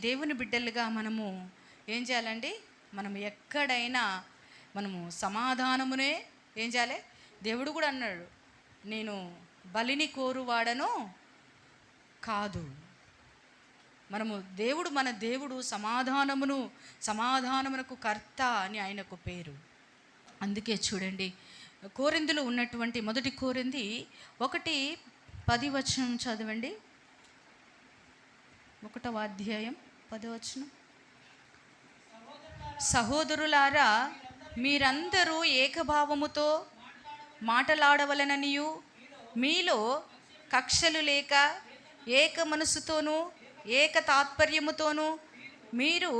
దేవుని బిడ్డలుగా మనము ఏం చేయాలండి? మనం ఎక్కడైనా మనము సమాధానమునే ఏం చేయాలి? దేవుడు కూడా అన్నాడు నేను బలిని కోరువాడను కాదు. మనము దేవుడు మన దేవుడు సమాధానమును సమాధానమునకు కర్త అని ఆయనకు పేరు. అందుకే చూడండి కోరిందులో ఉన్నటువంటి మొదటి కోరింది ఒకటి పది వచనం చదవండి. ఒకటవ అధ్యాయం. పదవచనం సహోదరులారా మీరందరూ ఏకభావముతో మాటలాడవలననియు మీలో కక్షలు లేక ఏక మనసుతోనూ ఏక తాత్పర్యముతోనూ మీరు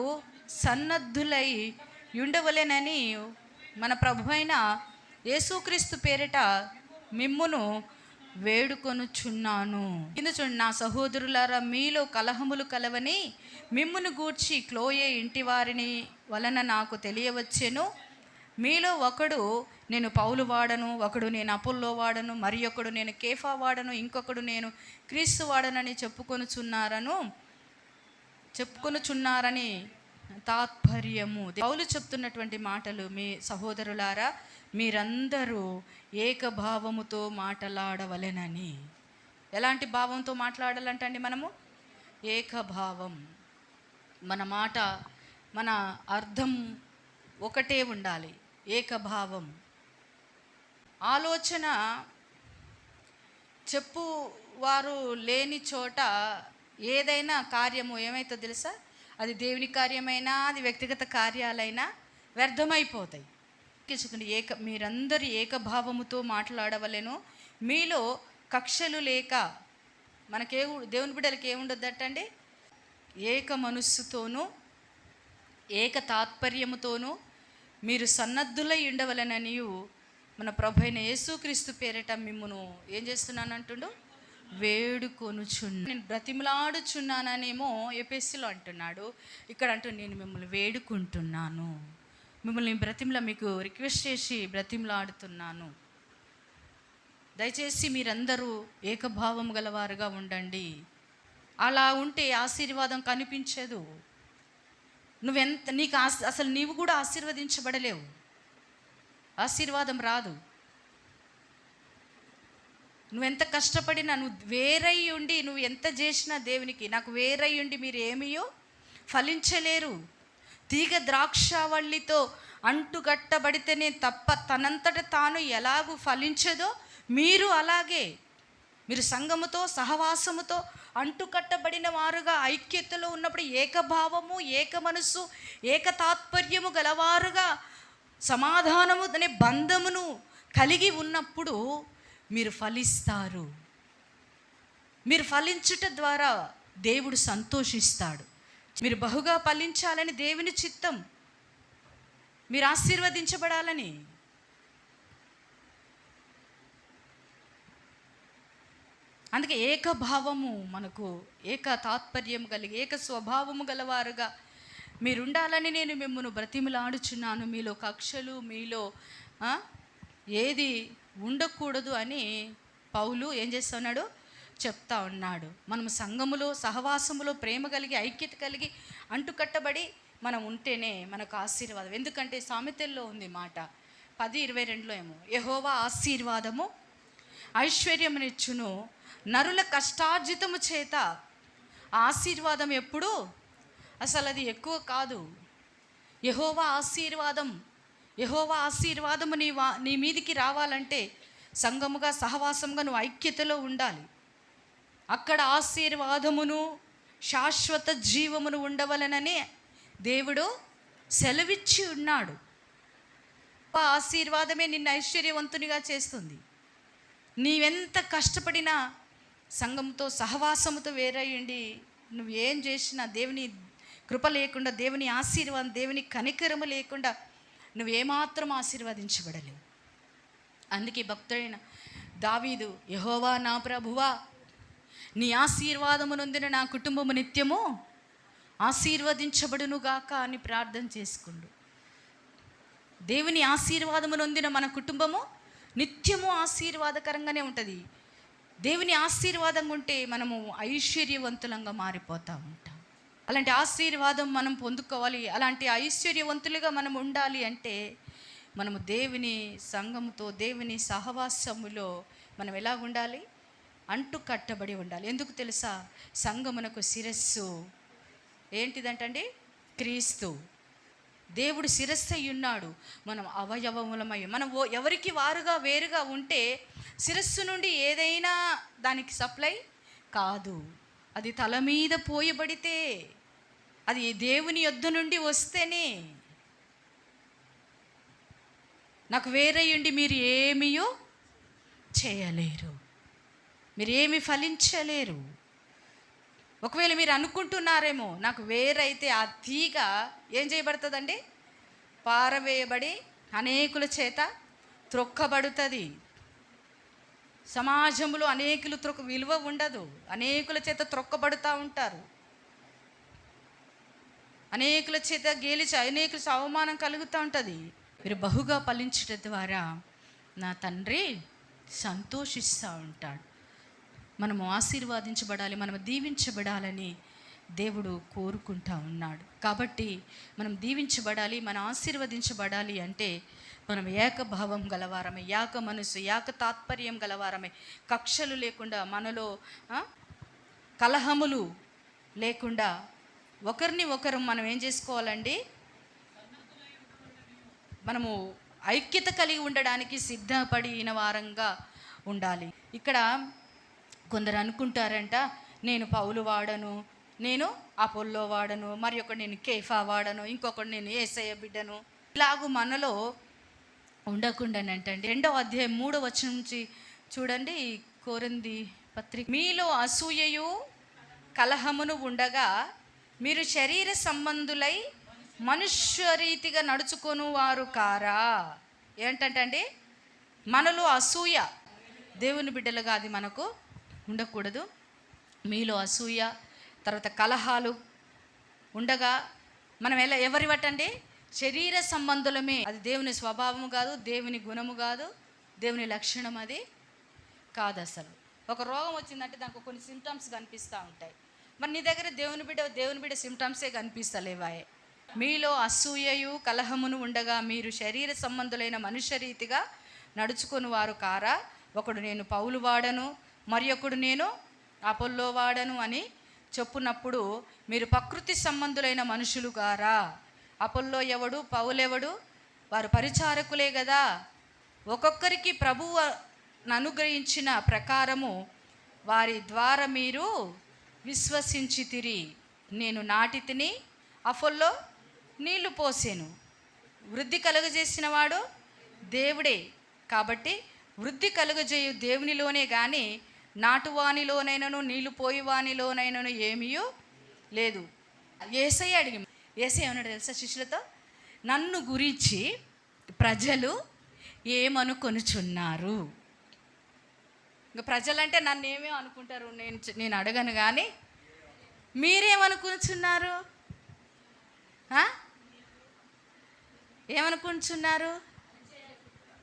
సన్నద్ధులై ఉండవలెనని మన ప్రభు అయిన యేసుక్రీస్తు పేరిట మిమ్మును వేడుకొనుచున్నాను. కింద చూడండి నా సహోదరులారా మీలో కలహములు కలవని మిమ్మును గూర్చి క్లోయే ఇంటి వారిని వలన నాకు తెలియవచ్చెను. మీలో ఒకడు నేను పౌలు వాడను ఒకడు నేను అపుల్లో వాడను మరి ఒకడు నేను కేఫా వాడను ఇంకొకడు నేను క్రీస్తు వాడనని చెప్పుకొనుచున్నారను చెప్పుకొనుచున్నారని తాత్పర్యము. పౌలు చెప్తున్నటువంటి మాటలు మీ సహోదరులారా మీరందరూ ఏకభావముతో మాట్లాడవలెనని. ఎలాంటి భావంతో మాట్లాడాలంటండి మనము? ఏకభావం. మన మాట మన అర్థం ఒకటే ఉండాలి. ఏకభావం. ఆలోచన చెప్పు వారు లేని చోట ఏదైనా కార్యము ఏమైతే తెలుసా? అది దేవుని కార్యమైనా అది వ్యక్తిగత కార్యాలైనా వ్యర్థమైపోతాయి. చూడండి ఏక మీరందరూ ఏకభావముతో మాట్లాడవలను. మీలో కక్షలు లేక మనకే దేవుని బిడ్డలకి ఏముండొద్దటండి? ఏక మనస్సుతోనూ ఏక తాత్పర్యముతోనూ మీరు సన్నద్ధులై ఉండవలననియు మన ప్రభు అయిన యేసుక్రీస్తు పేరిట మిమ్మును ఏం చేస్తున్నాను అంటుండు వేడుకొనుచున్నా నేను బ్రతిమలాడుచున్నాననేమో ఎపిఎస్సిలో అంటున్నాడు. ఇక్కడ అంటూ నేను మిమ్మల్ని వేడుకుంటున్నాను. మిమ్మల్ని బ్రతిమల మీకు రిక్వెస్ట్ చేసి బ్రతిమలాడుతున్నాను. దయచేసి మీరందరూ ఏకభావం గలవారుగా ఉండండి. అలా ఉంటే ఆశీర్వాదం కనిపించదు. నువ్వెంత నీకు అసలు నీవు కూడా ఆశీర్వదించబడలేవు. ఆశీర్వాదం రాదు. నువ్వెంత కష్టపడినా నువ్వు వేరై ఉండి నువ్వు ఎంత చేసినా దేవునికి నాకు వేరై ఉండి మీరు ఏమియో ఫలించలేరు. తీగ ద్రాక్షవల్లితో అంటుగట్టబడితేనే తప్ప తనంతట తాను ఎలాగూ ఫలించదో మీరు అలాగే. మీరు సంఘముతో సహవాసముతో అంటుకట్టబడిన వారుగా ఐక్యతలో ఉన్నప్పుడు ఏకభావము ఏక మనస్సు ఏక తాత్పర్యము గలవారుగా సమాధానము అనే బంధమును కలిగి ఉన్నప్పుడు మీరు ఫలిస్తారు. మీరు ఫలించుట ద్వారా దేవుడు సంతోషిస్తాడు. మీరు బహుగా ఫలించాలని దేవుని చిత్తం. మీరు ఆశీర్వదించబడాలని. అందుకే ఏకభావము మనకు ఏక తాత్పర్యం కలిగి ఏక స్వభావము గలవారుగా మీరుండాలని నేను మిమ్మల్ని బ్రతిమలాడుచున్నాను. మీలో కక్షలు మీలో ఏది ఉండకూడదు అని పౌలు ఏం చేస్తున్నాడు చెప్తా ఉన్నాడు. మనం సంఘములో సహవాసములో ప్రేమ కలిగి ఐక్యత కలిగి అంటుకట్టబడి మనం ఉంటేనే మనకు ఆశీర్వాదం. ఎందుకంటే సామెతల్లో ఉంది మాట. పది ఇరవై రెండులో ఏమో యహోవా ఆశీర్వాదము ఐశ్వర్యమునిచ్చును. నరుల కష్టార్జితము చేత ఆశీర్వాదం ఎప్పుడు? అసలు అది ఎక్కువ కాదు. యహోవా ఆశీర్వాదం యహోవా ఆశీర్వాదము నీ వా నీ మీదికి రావాలంటే సంఘముగా సహవాసంగా నువ్వు ఐక్యతలో ఉండాలి. అక్కడ ఆశీర్వాదమును శాశ్వత జీవమును ఉండవలనని దేవుడు సెలవిచ్చి ఉన్నాడు. ఆ ఆశీర్వాదమే నిన్ను ఐశ్వర్యవంతునిగా చేస్తుంది. నీవెంత కష్టపడినా సంఘంతో సహవాసముతో వేరయ్యండి నువ్వు ఏం చేసినా దేవుని కృప లేకుండా దేవుని ఆశీర్వాదం దేవుని కనికరము లేకుండా నువ్వు ఏమాత్రం ఆశీర్వదించబడలేవు. అందుకే భక్తుడైన దావీదు యహోవా నా ప్రభువా నీ ఆశీర్వాదము నొందిన నా కుటుంబము నిత్యము ఆశీర్వదించబడునుగాక అని ప్రార్థన చేసుకుండు. దేవుని ఆశీర్వాదము నొందిన మన కుటుంబము నిత్యము ఆశీర్వాదకరంగానే ఉంటుంది. దేవుని ఆశీర్వాదంగా ఉంటే మనము ఐశ్వర్యవంతులంగా మారిపోతూ ఉంటాం అలాంటి ఆశీర్వాదం మనం పొందుకోవాలి అలాంటి ఐశ్వర్యవంతులుగా మనం ఉండాలి అంటే మనము దేవుని సంఘముతో దేవుని సహవాసములో మనం ఎలా ఉండాలి? అంటు కట్టబడి ఉండాలి. ఎందుకు తెలుసా? సంఘమునకు శిరస్సు ఏంటిదంటండి? క్రీస్తు. దేవుడు శిరస్సు ఉన్నాడు. మనం అవయవములమై మనం ఓ ఎవరికి వారుగా వేరుగా ఉంటే శిరస్సు నుండి ఏదైనా దానికి సప్లై కాదు. అది తల మీద పోయబడితే అది దేవుని యొద్ద నుండి వస్తేనే నాకు వేరయ్యుండి మీరు ఏమీయో చేయలేరు. మీరు ఏమి ఫలించలేరు. ఒకవేళ మీరు అనుకుంటున్నారేమో నాకు వేరైతే ఆ తీగ ఏం చేయబడుతుందండి? పారవేయబడి అనేకుల చేత త్రొక్కబడుతుంది. సమాజంలో అనేకులు త్రొక్క విలువ ఉండదు. అనేకుల చేత త్రొక్కబడుతూ ఉంటారు. అనేకుల చేత గేలిచి అనేకుల అవమానం కలుగుతూ ఉంటుంది. మీరు బహుగా ఫలించడం ద్వారా నా తండ్రి సంతోషిస్తూ ఉంటాడు. మనము ఆశీర్వాదించబడాలి మనం దీవించబడాలని దేవుడు కోరుకుంటా ఉన్నాడు. కాబట్టి మనం దీవించబడాలి మనం ఆశీర్వదించబడాలి అంటే మనం ఏకభావం గలవారమే ఏక మనసు ఏక తాత్పర్యం గలవారమే. కక్షలు లేకుండా మనలో కలహములు లేకుండా ఒకరిని ఒకరు మనం ఏం చేసుకోవాలండి? మనము ఐక్యత కలిగి ఉండడానికి సిద్ధపడిన వారంగా ఉండాలి. ఇక్కడ కొందరు అనుకుంటారంట నేను పౌలు వాడను నేను అపోల్లో వాడను మరి ఒకటి నేను కేఫా వాడను ఇంకొకటి నేను ఏసయ్య బిడ్డను. ఇలాగూ మనలో ఉండకుండానంటండి. రెండో అధ్యాయం మూడో వచ్చిన నుంచి చూడండి కోరింది పత్రిక. మీలో అసూయయు కలహమును ఉండగా మీరు శరీర సంబంధులై మనుష్య రీతిగా నడుచుకొని వారు కారా? ఏంటంటే మనలో అసూయ దేవుని బిడ్డలుగా అది మనకు ఉండకూడదు. మీలో అసూయ తర్వాత కలహాలు ఉండగా మనం ఎలా ఎవరి పట్టండి శరీర సంబంధులమే. అది దేవుని స్వభావము కాదు దేవుని గుణము కాదు దేవుని లక్షణం అది కాదు అసలు ఒక రోగం వచ్చిందంటే దానికి కొన్ని సింటమ్స్ కనిపిస్తూ ఉంటాయి. మరి నీ దగ్గర దేవుని బిడ్డ దేవుని బిడ్డ సిమ్టమ్సే కనిపిస్తలేవాయే. మీలో అసూయయు కలహమును ఉండగా మీరు శరీర సంబంధులైన మనుష్య రీతిగా నడుచుకొని వారు కారా? ఒకడు నేను పౌలు వాడను మరి ఒకడు నేను అపోల్లో వాడను అని చెప్పున్నప్పుడు మీరు ప్రకృతి సంబంధులైన మనుషులు కారా? అపోల్లో పౌలెవడు? వారు పరిచారకులే కదా ఒక్కొక్కరికి ప్రభువు అనుగ్రహించిన ప్రకారము వారి ద్వారా మీరు విశ్వసించి తిరి. నేను నాటి తిని అఫల్లో నీళ్ళు పోసాను. వృద్ధి కలుగజేసిన వాడు దేవుడే. కాబట్టి వృద్ధి కలుగజేయు దేవునిలోనే కానీ నాటువానిలోనైనను నీళ్ళు పోయివానిలోనైనను ఏమీయో లేదు. ఏసై అడిగి ఏసై ఏమన్నాడు తెలుసా శిష్యులతో? నన్ను గురించి ప్రజలు ఏమనుకొనుచున్నారు? ఇంకా ప్రజలంటే నన్ను ఏమేమి అనుకుంటారు? నేను నేను అడగను కానీ మీరేమనుకుంటున్నారు? ఏమనుకుంటున్నారు?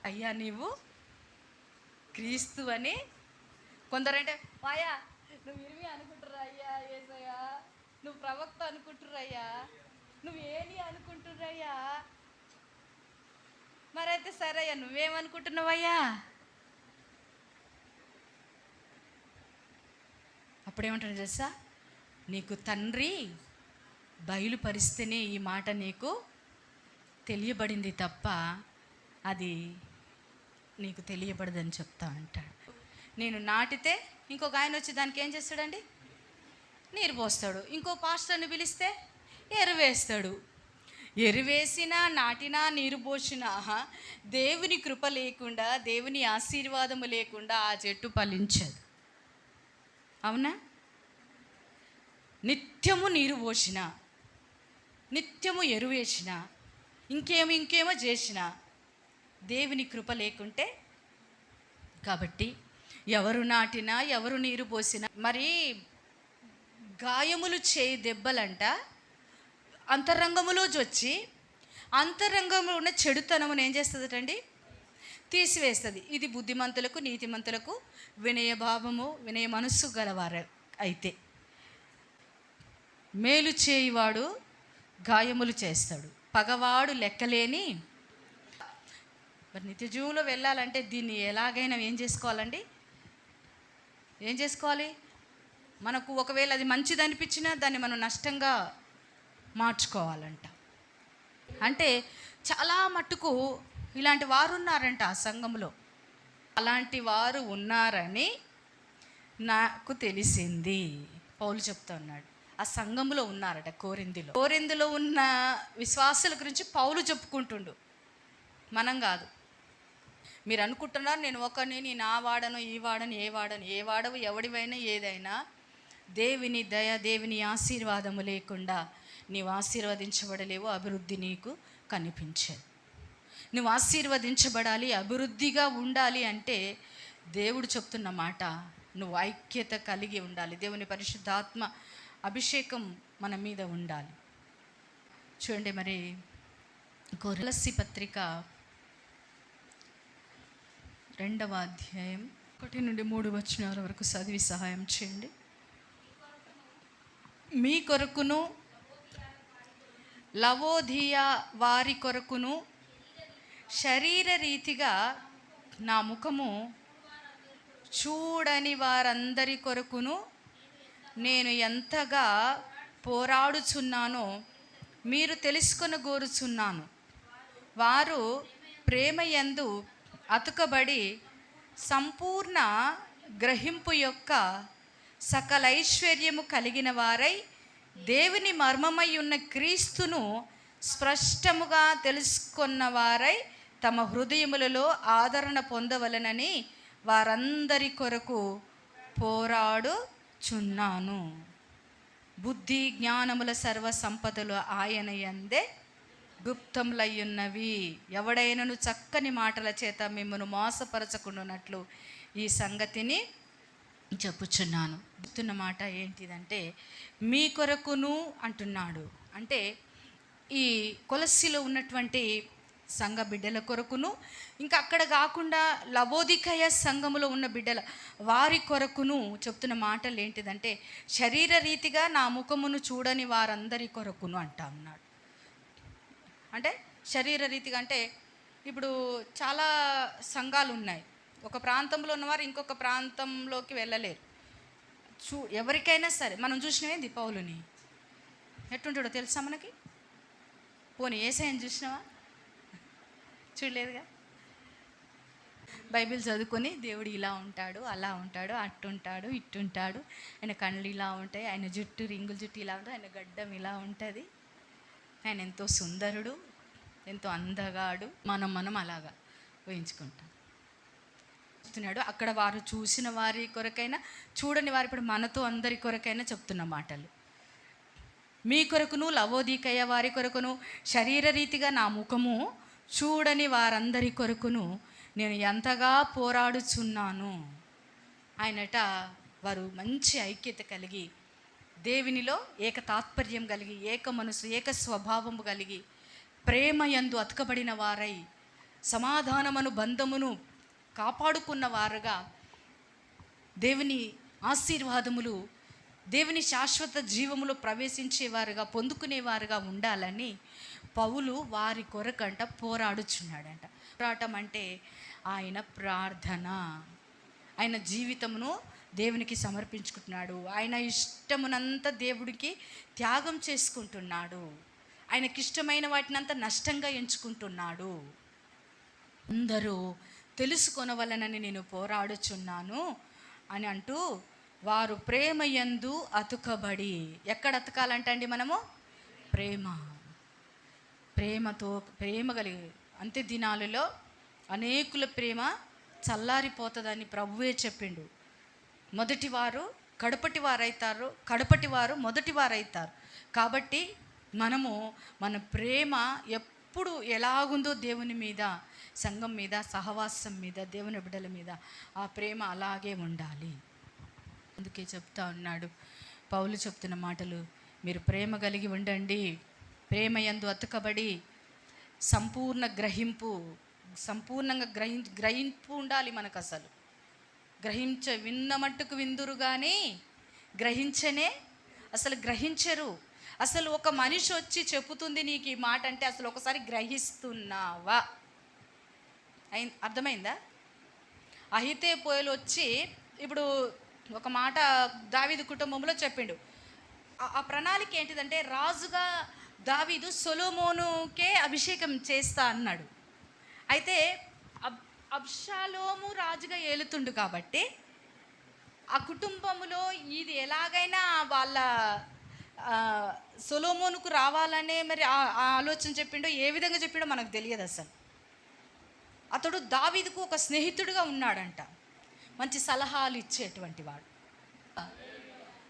అయ్యా నీవు క్రీస్తు అని. కొందరంటే వాయా నువ్వు ఇరిమి అనుకుంటురా అయ్యా ఏసయ్యా? నువ్వు ప్రవక్త అనుకుంటుర్రయ్యా నువ్వు ఏని అనుకుంటురయ్యా మరైతే సరే అయ్యా నువ్వేమనుకుంటున్నావయ్యా? అప్పుడేమంటాడు తెలుసా? నీకు తండ్రి బయలుపరిస్తేనే ఈ మాట నీకు తెలియబడింది తప్ప అది నీకు తెలియబడదని చెప్తా అంటాడు. నేను నాటితే ఇంకొక ఆయన వచ్చి దానికి ఏం చేస్తాడండి? నీరు పోస్తాడు. ఇంకో పాస్టర్ని పిలిస్తే ఎరువేస్తాడు. ఎరువేసినా నాటినా నీరు పోసినా దేవుని కృప లేకుండా దేవుని ఆశీర్వాదము లేకుండా ఆ చెట్టు ఫలించదు. అవునా? నిత్యము నీరు పోసిన నిత్యము ఎరువేసిన ఇంకేమో ఇంకేమో చేసిన దేవుని కృప లేకుంటే కాబట్టి ఎవరు నాటినా ఎవరు నీరు పోసినా మరి గాయములు చేయి దెబ్బలంట అంతరంగములో వచ్చి అంతరంగంలో ఉన్న చెడుతనమును ఏం చేస్తుందటండి? తీసివేస్తుంది. ఇది బుద్ధిమంతులకు నీతిమంతులకు వినయ భావము వినయ మనస్సు గలవారు అయితే. మేలు చేయువాడు గాయములు చేస్తాడు. పగవాడు లెక్కలేని మరి నిత్య జీవంలో వెళ్ళాలంటే దీన్ని ఎలాగైనా ఏం చేసుకోవాలండి? ఏం చేసుకోవాలి? మనకు ఒకవేళ అది మంచిది అనిపించినా దాన్ని మనం నష్టంగా మార్చుకోవాలంట. అంటే చాలా మట్టుకు ఇలాంటి వారు ఉన్నారంట ఆ సంఘంలో అలాంటి వారు ఉన్నారని నాకు తెలిసింది. పౌలు చెప్తా ఉన్నాడు. ఆ సంఘంలో ఉన్నారట కోరిందిలో. కోరిందిలో ఉన్న విశ్వాసుల గురించి పౌలు చెప్పుకుంటుండు. మనం కాదు. మీరు అనుకుంటున్నారు నేను ఒకరిని నేను ఆ వాడను ఈ వాడను ఏ వాడను ఏ వాడవు ఎవడివైనా ఏదైనా. దేవుని దయ దేవుని ఆశీర్వాదము లేకుండా నీవు ఆశీర్వదించబడలేవు అభివృద్ధి నీకు కనిపించదు. నువ్వు ఆశీర్వదించబడాలి అభివృద్ధిగా ఉండాలి అంటే దేవుడు చెప్తున్న మాట నువ్వు ఐక్యత కలిగి ఉండాలి. దేవుని పరిశుద్ధాత్మ అభిషేకం మన మీద ఉండాలి. చూడండి మరి గొర్రెలస్సి పత్రిక రెండవ అధ్యాయం ఒకటి నుండి మూడు వచనాల వరకు చదివి సహాయం చేయండి. మీ కొరకును లవోధియా వారి కొరకును శరీర రీతిగా నా ముఖము చూడని వారందరి కొరకును నేను ఎంతగా పోరాడుచున్నానో మీరు తెలుసుకొని కోరుచున్నాను వారు ప్రేమ యందు అతుకబడి సంపూర్ణ గ్రహింపు యొక్క సకల ఐశ్వర్యము కలిగిన వారై దేవుని మర్మమై ఉన్న క్రీస్తును స్పష్టముగా తెలుసుకున్న వారై తమ హృదయములలో ఆదరణ పొందవలనని వారందరి కొరకు పోరాడుచున్నాను. బుద్ధి జ్ఞానముల సర్వ సంపదలు ఆయన యందే గుప్తములయ్యున్నవి. ఎవడైనను చక్కని మాటల చేత మిమ్మను మోసపరచకుండానట్లు ఈ సంగతిని చెప్పుచున్నాను. చెప్తున్న మాట ఏంటిదంటే మీ కొరకును అంటున్నాడు. అంటే ఈ కొలసిలో ఉన్నటువంటి సంఘ బిడ్డల కొరకును. ఇంకా అక్కడ కాకుండా లవోదికయ సంఘములో ఉన్న బిడ్డల వారి కొరకును చెప్తున్న మాటలు ఏంటిదంటే శరీర రీతిగా నా ముఖమును చూడని వారందరి కొరకును అంటా ఉన్నాడు. అంటే శరీర రీతిగా అంటే ఇప్పుడు చాలా సంఘాలు ఉన్నాయి ఒక ప్రాంతంలో ఉన్నవారు ఇంకొక ప్రాంతంలోకి వెళ్ళలేరు. చూ ఎవరికైనా సరే మనం చూసినవే దీపావళిని ఎట్టుంటాడో తెలుసా మనకి? పోనీ ఏసైని చూసినావా? చూడలేదుగా? బైబిల్ చదువుకొని దేవుడు ఇలా ఉంటాడు అలా ఉంటాడు అట్టుంటాడు ఇట్టుంటాడు. ఆయన కళ్ళు ఇలా ఉంటాయి ఆయన జుట్టు రింగుల జుట్టు ఇలా ఉంటుంది ఆయన గడ్డం ఇలా ఉంటుంది. ఆయన ఎంతో సుందరుడు ఎంతో అందగాడు. మనం మనం అలాగా ఊహించుకుంటాం. చెప్తున్నాడు అక్కడ వారు చూసిన వారి కొరకైనా చూడని వారి ఇప్పుడు మనతో అందరి కొరకైనా చెప్తున్న మాటలు. మీ కొరకును లవోదీకయ్య వారి కొరకును శరీర రీతిగా నా ముఖము చూడని వారందరి కొరకును నేను ఎంతగా పోరాడుచున్నాను. ఆయనట వారు మంచి ఐక్యత కలిగి దేవునిలో ఏక తాత్పర్యం కలిగి ఏక మనసు ఏక స్వభావము కలిగి ప్రేమ యందు అతకబడిన వారై సమాధానమును బంధమును కాపాడుకున్న వారుగా దేవుని ఆశీర్వాదములు దేవుని శాశ్వత జీవములో ప్రవేశించేవారుగా పొందుకునేవారుగా ఉండాలని పౌలు వారి కొరకంట పోరాడుచున్నాడంట. పోరాటం అంటే ఆయన ప్రార్థన. ఆయన జీవితమును దేవునికి సమర్పించుకుంటున్నాడు. ఆయన ఇష్టమునంతా దేవుడికి త్యాగం చేసుకుంటున్నాడు. ఆయనకి ఇష్టమైన వాటినంతా నష్టంగా ఎంచుకుంటున్నాడు. అందరూ తెలుసుకొనవలనని నేను పోరాడుచున్నాను అని అంటూ వారు ప్రేమ యందు అతుకబడి. ఎక్కడ అతకాలంటండి మనము? ప్రేమ. ప్రేమతో ప్రేమ కలిగి అంత్య దినాలలో అనేకుల ప్రేమ చల్లారిపోతుందని ప్రభువే చెప్పిండు. మొదటి వారు కడపటి వారైతారు కడపటి వారు మొదటి వారైతారు. కాబట్టి మనము మన ప్రేమ ఎప్పుడు ఎలాగుందో దేవుని మీద సంఘం మీద సహవాసం మీద దేవుని బిడ్డల మీద ఆ ప్రేమ అలాగే ఉండాలి. అందుకే చెప్తా ఉన్నాడు పౌలు చెప్తున్న మాటలు మీరు ప్రేమ కలిగి ఉండండి. ప్రేమయందు అతుకబడి సంపూర్ణ గ్రహింపు సంపూర్ణంగా గ్రహి గ్రహింపు ఉండాలి మనకు అసలు గ్రహించ విన్న మట్టుకు విందురు కానీ గ్రహించనే అసలు గ్రహించరు. అసలు ఒక మనిషి వచ్చి చెప్పుతుంది నీకు ఈ మాట అంటే అసలు ఒకసారి గ్రహిస్తున్నావా? అయి అర్థమైందా? అహితే పోయలు వచ్చి ఇప్పుడు ఒక మాట దావిది కుటుంబంలో చెప్పిండు. ఆ ప్రణాళిక ఏంటిదంటే రాజుగా దావీదు సొలోమోనుకే అభిషేకం చేస్తా అన్నాడు. అయితే అబ్ అబ్షాలోము రాజుగా ఏలుతుండు కాబట్టి ఆ కుటుంబంలో ఇది ఎలాగైనా వాళ్ళ సొలోమోనుకు రావాలనే మరి ఆ- ఆలోచన చెప్పిండో ఏ విధంగా చెప్పిండో మనకు తెలియదు అసలు. అతడు దావీదుకు ఒక స్నేహితుడిగా ఉన్నాడంట. మంచి సలహాలు ఇచ్చేటువంటి వాడు.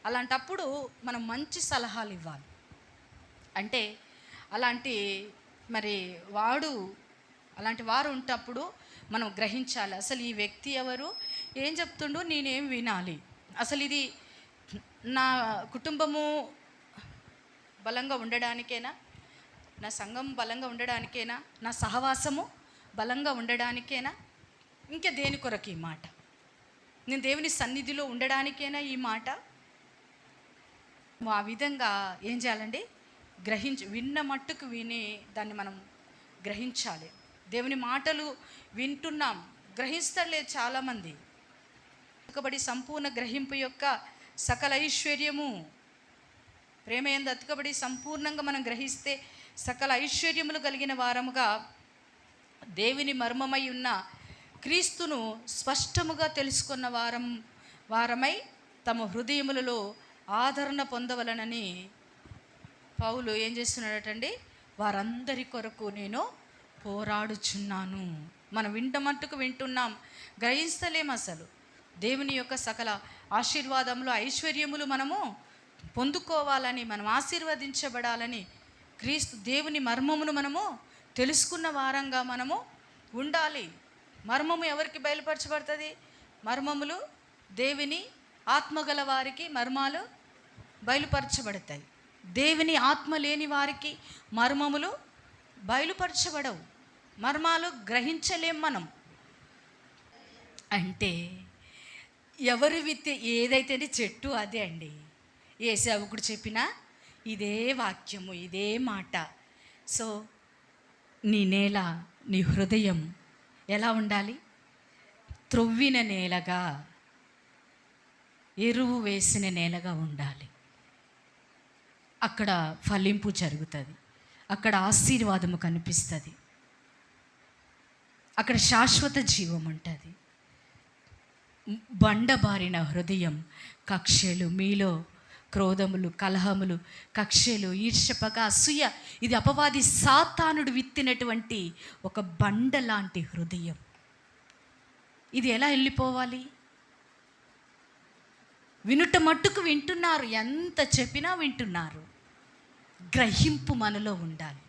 అలాంటప్పుడు మనం మంచి సలహాలు ఇవ్వాలి. అంటే అలాంటి మరి వాడు అలాంటి వారు ఉంటప్పుడు మనం గ్రహించాలి అసలు ఈ వ్యక్తి ఎవరు ఏం చెప్తుండో నేనేం వినాలి. అసలు ఇది నా కుటుంబము బలంగా ఉండడానికేనా? నా సంఘం బలంగా ఉండడానికేనా? నా సహవాసము బలంగా ఉండడానికేనా? ఇంకా దేని కొరకు ఈ మాట? నేను దేవుని సన్నిధిలో ఉండడానికేనా ఈ మాట? ఆ విధంగా ఏం చేయాలండి? గ్రహించి విన్న మట్టుకు విని దాన్ని మనం గ్రహించాలి. దేవుని మాటలు వింటున్నాం. గ్రహిస్తలేదు చాలామంది. అతుకబడి సంపూర్ణ గ్రహింపు యొక్క సకల ఐశ్వర్యము. ప్రేమ ఎందు అతుకబడి సంపూర్ణంగా మనం గ్రహిస్తే సకల ఐశ్వర్యములు కలిగిన వారముగా దేవుని మర్మమై ఉన్న క్రీస్తును స్పష్టముగా తెలుసుకున్న వారం వారమై తమ హృదయములలో ఆదరణ పొందవలనని పౌలు ఏం చేస్తున్నాడటండి? వారందరి కొరకు నేను పోరాడుచున్నాను. మనం వింట మట్టుకు వింటున్నాం. గ్రహిస్తలేం అసలు. దేవుని యొక్క సకల ఆశీర్వాదములు ఐశ్వర్యములు మనము పొందుకోవాలని మనం ఆశీర్వదించబడాలని క్రీస్తు దేవుని మర్మమును మనము తెలుసుకున్న వారంగా మనము ఉండాలి. మర్మము ఎవరికి బయలుపరచబడుతుంది? మర్మములు దేవుని ఆత్మగల వారికి మర్మాలు బయలుపరచబడతాయి. దేవుని ఆత్మ లేని వారికి మర్మములు బయలుపరచబడవు. మర్మాలు గ్రహించలేం మనం. అంటే ఎవరు విత్తే ఏదైతేనే చెట్టు అదే అండి. ఏ సేవకుడు చెప్పినా ఇదే వాక్యము ఇదే మాట. సో నీ నేల నీ హృదయం ఎలా ఉండాలి? త్రొవ్విన నేలగా ఎరువు వేసిన నేలగా ఉండాలి. అక్కడ ఫలింపు జరుగుతుంది. అక్కడ ఆశీర్వాదము కనిపిస్తుంది. అక్కడ శాశ్వత జీవం ఉంటుంది. బండబారిన హృదయం కక్షలు మీలో క్రోధములు కలహములు కక్షలు ఈర్షపగ అసూయ ఇది అపవాది సాతానుడు విత్తినటువంటి ఒక బండ లాంటి హృదయం. ఇది ఎలా వెళ్ళిపోవాలి? వినుట మట్టుకు వింటున్నారు ఎంత చెప్పినా వింటున్నారు. గ్రహింపు మనలో ఉండాలి.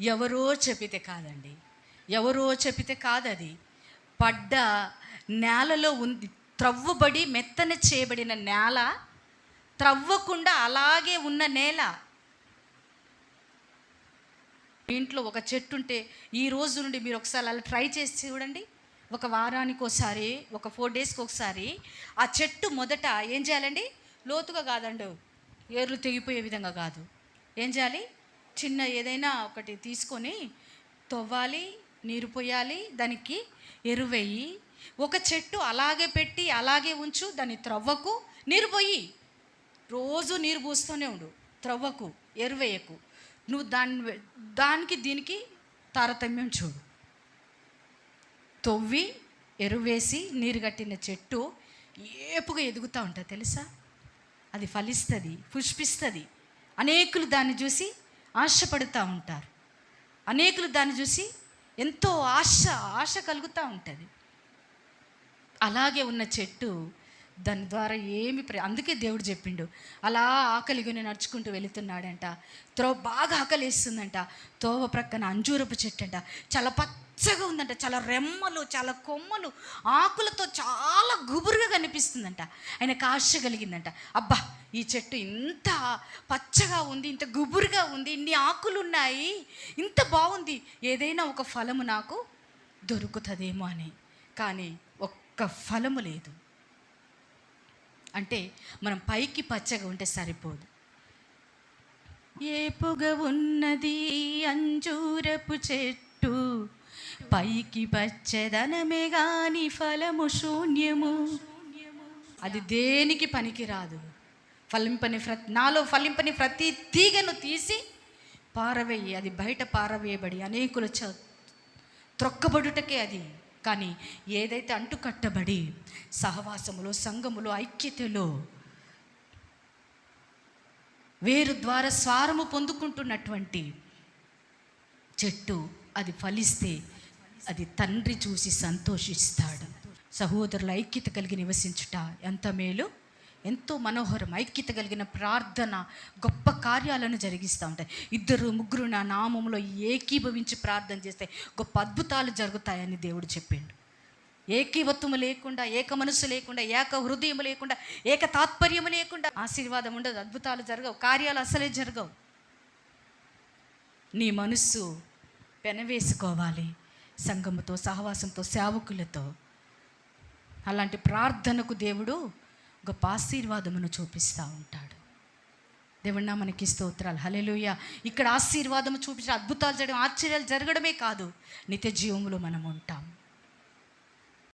ఎవరో చెబితే కాదండి. ఎవరో చెప్పితే కాదది. పడ్డ నేలలో ఉంది త్రవ్వబడి మెత్తన చేయబడిన నేల త్రవ్వకుండా అలాగే ఉన్న నేల. ఇంట్లో ఒక చెట్టు ఉంటే ఈ రోజు నుండి మీరు ఒకసారి అలా ట్రై చేసి చూడండి. ఒక వారానికి ఒకసారి ఒక ఫోర్ డేస్కి ఒకసారి ఆ చెట్టు మొదట ఏం చేయాలండి? లోతుగా కాదండి ఏర్లు తెగిపోయే విధంగా కాదు. ఏం చేయాలి? చిన్న ఏదైనా ఒకటి తీసుకొని తవ్వాలి నీరు పోయాలి దానికి ఎరువేయి ఒక చెట్టు అలాగే పెట్టి అలాగే ఉంచు దాన్ని త్రవ్వకు నీరు పోయి. రోజు నీరు పూస్తూనే ఉండు త్రవ్వకు ఎరువేయకు నువ్వు దాని దానికి దీనికి తారతమ్యం చూడు. తొవ్వి ఎరువేసి నీరు కట్టిన చెట్టు ఏపుగా ఎదుగుతూ ఉంటుంది తెలుసా? అది ఫలిస్తుంది పుష్పిస్తుంది. అనేకులు దాన్ని చూసి ఆశపడుతూ ఉంటారు. అనేకులు దాన్ని చూసి ఎంతో ఆశ ఆశ కలుగుతూ ఉంటుంది. అలాగే ఉన్న చెట్టు దాని ద్వారా ఏమి ప్ర అందుకే దేవుడు చెప్పిండు అలా ఆకలిగొని నడుచుకుంటూ వెళుతున్నాడంట త్రో బాగా ఆకలి వేస్తుందంట తోవ ప్రక్కన అంజూరపు చెట్టు అంట చలపత్ పచ్చగా ఉందంట. చాలా రెమ్మలు చాలా కొమ్మలు ఆకులతో చాలా గుబురుగా కనిపిస్తుందంట. ఆయనకు ఆశ కలిగిందంట. అబ్బా ఈ చెట్టు ఇంత పచ్చగా ఉంది ఇంత గుబురుగా ఉంది ఇన్ని ఆకులు ఉన్నాయి ఇంత బాగుంది ఏదైనా ఒక ఫలము నాకు దొరుకుతుందేమో అని. కానీ ఒక్క ఫలము లేదు. అంటే మనం పైకి పచ్చగా ఉంటే సరిపోదు. ఏపుగ ఉన్నది అంజూరపు చెట్టు పైకి పచ్చదనమే గాని ఫలము శూన్యము. అది దేనికి పనికిరాదు. ఫలింపని ప్ర నాలో ఫలింపని ప్రతి తీగను తీసి పారవేయి అది బయట పారవేయబడి అనేకుల చ త్రొక్కబడుటకే అది. కానీ ఏదైతే అంటుకట్టబడి సహవాసములో సంఘములో ఐక్యతలో వేరు ద్వారా స్వారము పొందుకుంటున్నటువంటి చెట్టు అది ఫలిస్తే అది తండ్రి చూసి సంతోషిస్తాడు. సహోదరుల ఐక్యత కలిగి నివసించుట ఎంత మేలు? ఎంతో మనోహరం ఐక్యత కలిగిన ప్రార్థన గొప్ప కార్యాలను జరిగిస్తూ ఉంటాయి. ఇద్దరు ముగ్గురు నా నామంలో ఏకీభవించి ప్రార్థన చేస్తే గొప్ప అద్భుతాలు జరుగుతాయని దేవుడు చెప్పిండు. ఏకీవత్వము లేకుండా ఏక మనసు లేకుండా ఏక హృదయం లేకుండా ఏక తాత్పర్యము లేకుండా ఆశీర్వాదం ఉండదు అద్భుతాలు జరగవు కార్యాలు అసలే జరగవు. నీ మనస్సు పెనవేసుకోవాలి. సంఘముతో సహవాసంతో సేవకులతో. అలాంటి ప్రార్థనకు దేవుడు గొప్ప ఆశీర్వాదమును చూపిస్తూ ఉంటాడు. దేవుడు నా మనకి స్తోత్రాలు. హలెలుయ ఇక్కడ ఆశీర్వాదము చూపించిన అద్భుతాలు జరగడం ఆశ్చర్యాలు జరగడమే కాదు నిత్య జీవంలో మనం ఉంటాం.